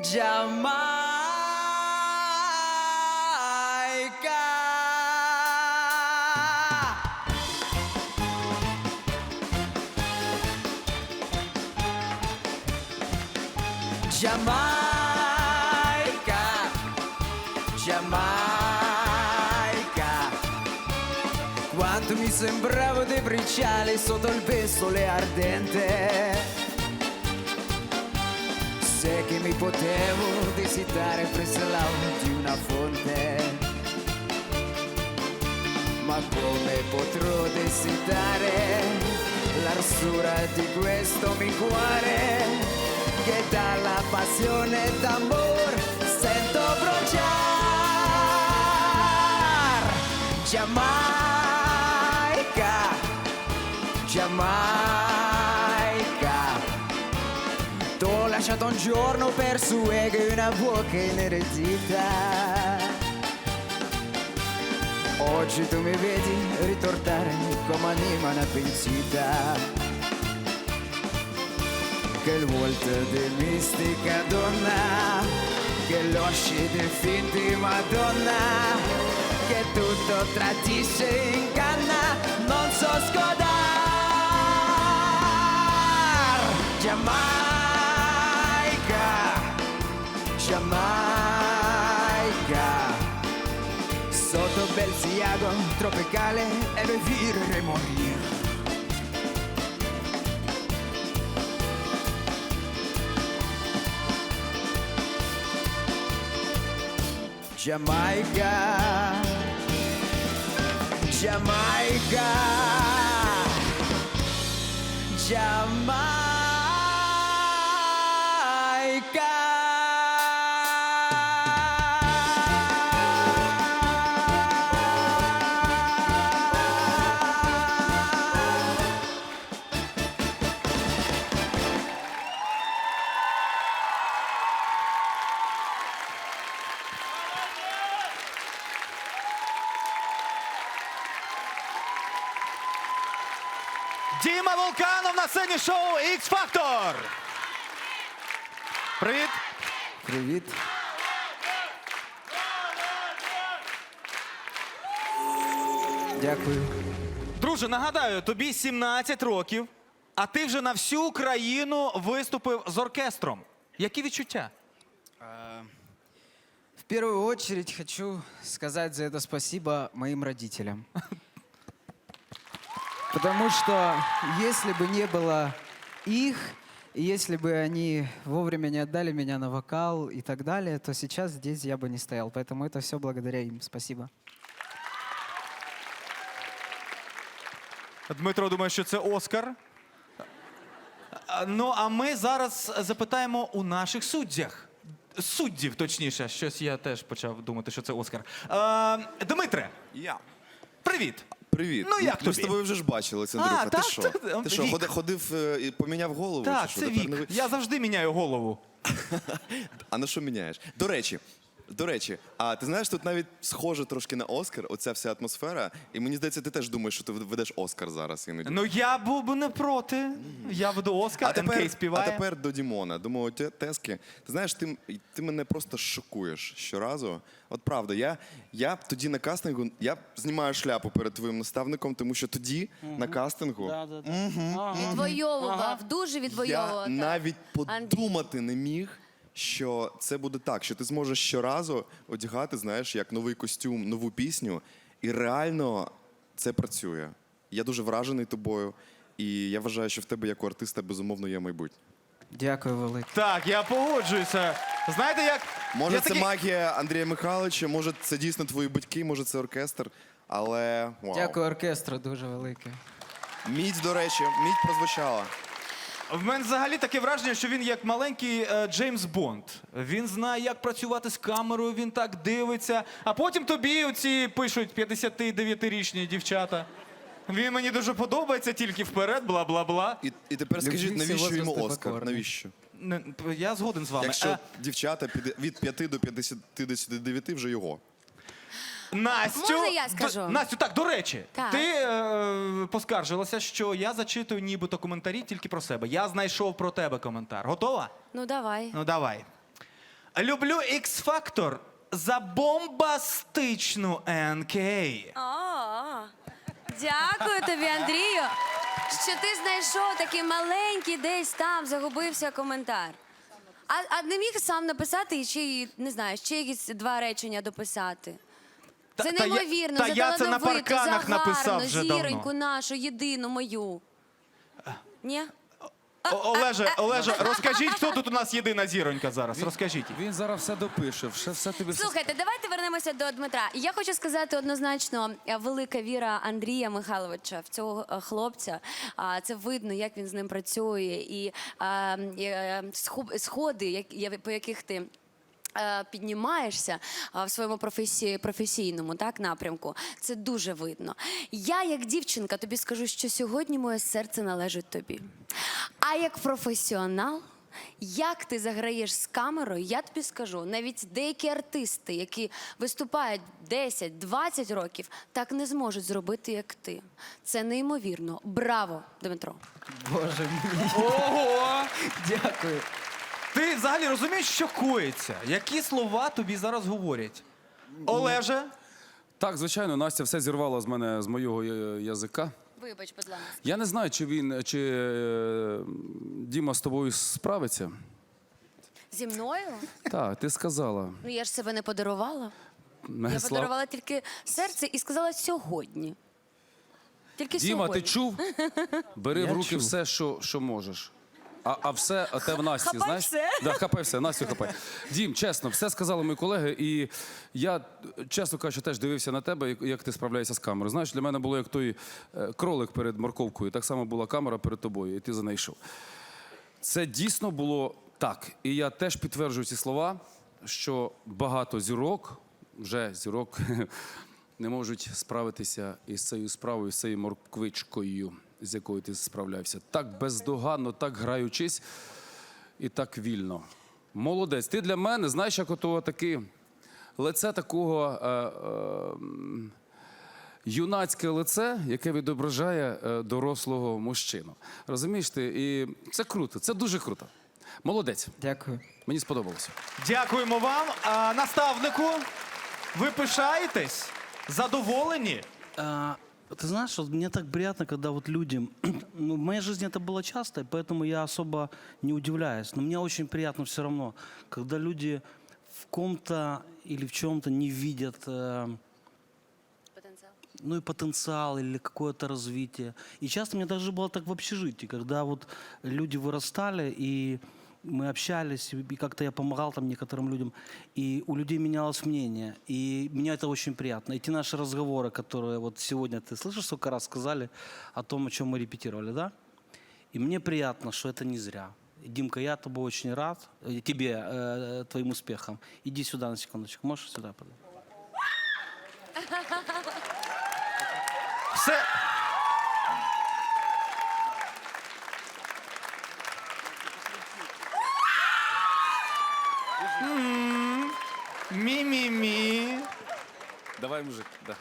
Giamaica, Giamaica. Quanto mi sembravo depriciale sotto il pestole ardente. Se che mi potevo visitare presso l'acqua di una fonte. Ma come potrò desidare l'arsura di questo mio cuore? Che dalla passione d'amor sento bruciar. Jamaica Jamaica T'ho lasciato un giorno per sue che una bocca in eredità. Oggi tu mi vedi ritornare come anima una Che il volto di mistica donna Che l'osci di finti madonna Che tutto tradisce e inganna Non so scodar. Jamaica Giamaica Sotto bel siago tropicale e vivir e Giamaica Giamaica Giamaica Діма Вулканов на сцені шоу X Factor. Привіт. Привіт. Дякую. Друже, нагадаю, тобі 17 років, а ти вже на всю Україну виступив з оркестром. Які відчуття? В первую очередь хочу сказать за это спасибо моим родителям. Потому что если бы не было их, и если бы они вовремя не отдали меня на вокал и так далее, то сейчас здесь я бы не стоял. Поэтому это все благодаря им. Спасибо. Дмитро думає, що це Оскар. А, Ну, а ми зараз запитаємо у наших суддях. Суддів, точніше, щось я теж почав думати, що це Оскар. Е, Дмитре, Я. привіт. Привіт. Ну, як Ми тобі? з тобою вже ж бачились, Андрюха. А, ти так, що? так, Ти що, Вік. ходив, ходив е, і поміняв голову? Так, чи що? це Тепер вік. ви- Я завжди міняю голову. А на що міняєш? До речі, до речі, а ти знаєш, тут навіть схоже трошки на Оскар, оця вся атмосфера. І мені здається, ти теж думаєш, що ти ведеш Оскар зараз іноді. Ну я був би не проти. Я веду Оскар, а, тепер, співає. а тепер до Дімона, до мого тески. Ти знаєш, ти, ти мене просто шокуєш щоразу. От правда, я, я тоді на кастингу я знімаю шляпу перед твоїм наставником, тому що тоді на кастингу Відвоював, дуже відвоював. Я навіть Андрій. подумати не міг, що це буде так, що ти зможеш щоразу одягати, знаєш, як новий костюм, нову пісню, і реально це працює. Я дуже вражений тобою, і я вважаю, що в тебе як у артиста безумовно є майбутнє. Дякую, велике. Так, я погоджуюся. Знаєте, як. Може, я це такий- магія Андрія Михайловича, може, це дійсно твої батьки, може, це оркестр. Але вау. Дякую оркестру дуже велике. Мідь, до речі, мідь прозвучала. В мене взагалі таке враження, що він як маленький е, Джеймс Бонд. Він знає, як працювати з камерою, він так дивиться. А потім тобі оці пишуть 59-річні дівчата. Він мені дуже подобається, тільки вперед, бла бла бла. І, і тепер скажіть, всі навіщо йому возрасти Оскар? покорні. Навіщо? Не, Я згоден з вами. Якщо Е, дівчата піде- від 5 до 59 вже його. Настю, Можна я скажу? Д- Настю, так, до речі, Так. ти е, поскаржилася, що я зачитую нібито коментарі тільки про себе. Я знайшов про тебе коментар. Готова? Ну давай. Ну давай. Люблю X-Factor за бомбастичну НК. О, дякую тобі, Андрію, що ти знайшов такий маленький десь там загубився коментар. А, а не міг сам написати і чи не знаю, ще якісь два речення дописати. Це та я- неймовірно, та за я це на талановиту, парканах за написав гарну, вже давно. зіроньку нашу, єдину мою. Ні? О- Олеже, Олеже, розкажіть, хто тут у нас єдина зіронька зараз. Розкажіть. Він зараз все допише, все, все тобі все Слухайте, давайте вернемося до Дмитра. Я хочу сказати однозначно, е, велика віра Андрія Михайловича в цього е, хлопця. А, Це видно, як він з ним працює, і е, е, схо- сходи, як- я- по яких ти. Е, Піднімаєшся в своєму професії, професійному так, напрямку. Це дуже видно. Я, як дівчинка, тобі скажу, що сьогодні моє серце належить тобі. А як професіонал, як ти заграєш з камерою, я тобі скажу, навіть деякі артисти, які виступають 10-20 років, так не зможуть зробити, як ти. Це неймовірно. Браво, Дмитро. Боже мій, Ого! дякую. Ти взагалі розумієш, що коїться? Які слова тобі зараз говорять? Олеже, Так, звичайно, Настя все зірвала з мене з моєго е, язика. Вибач, будь ласка. Я не знаю, чи він, чи е, Діма з тобою справиться. Зі мною? Так, ти сказала. Ну я ж себе не подарувала. Не Я слав- подарувала тільки серце і сказала сьогодні. Тільки Діма, сьогодні. ти чув? Бери в руки чув. все, що, що можеш. А, а все, а те в Насті, Хапай знаєш? все. Да, хапай все, Настю хапай. Дім, чесно, все сказали мої колеги, і я, чесно кажучи, теж дивився на тебе, як- як ти справляєшся з камерою. Знаєш, для мене було як той е, кролик перед морковкою. Так само була камера перед тобою, і ти за нею йшов. Це дійсно було так. І я теж підтверджую ці слова, що багато зірок, вже зірок, не можуть справитися із цією справою, з цією морквичкою, з якою ти справлявся. Так бездоганно, так граючись і так вільно. Молодець. Ти для мене, знаєш, як ото таки лице такого. Е, е, юнацьке лице, яке відображає е, дорослого мужчину. Розумієш ти? І це круто, це дуже круто. Молодець. Дякую. Мені сподобалося. дякуємо вам. А, наставнику, ви пишаєтесь? Задоволені? А, Ты знаешь, вот мне так приятно, когда вот люди... Ну, в моей жизни это было часто, и поэтому я особо не удивляюсь. Но мне очень приятно все равно, когда люди в ком-то или в чем-то не видят э, Потенціал. ну и потенциал или какое-то развитие. И часто мне даже было так в общежитии, когда вот люди вырастали, и мы общались, и как-то я помогал там некоторым людям, и у людей менялось мнение, и меня это очень приятно. И те наши разговоры, которые вот сегодня, ты слышишь, сколько раз сказали о том, о чем мы репетировали, да? И мне приятно, что это не зря. И, Димка, я тобой очень рад, э, тебе, э, твоим успехам. Иди сюда на секундочку, можешь сюда подойти? Все. Мі-мі-мі. Давай, мужик. Да.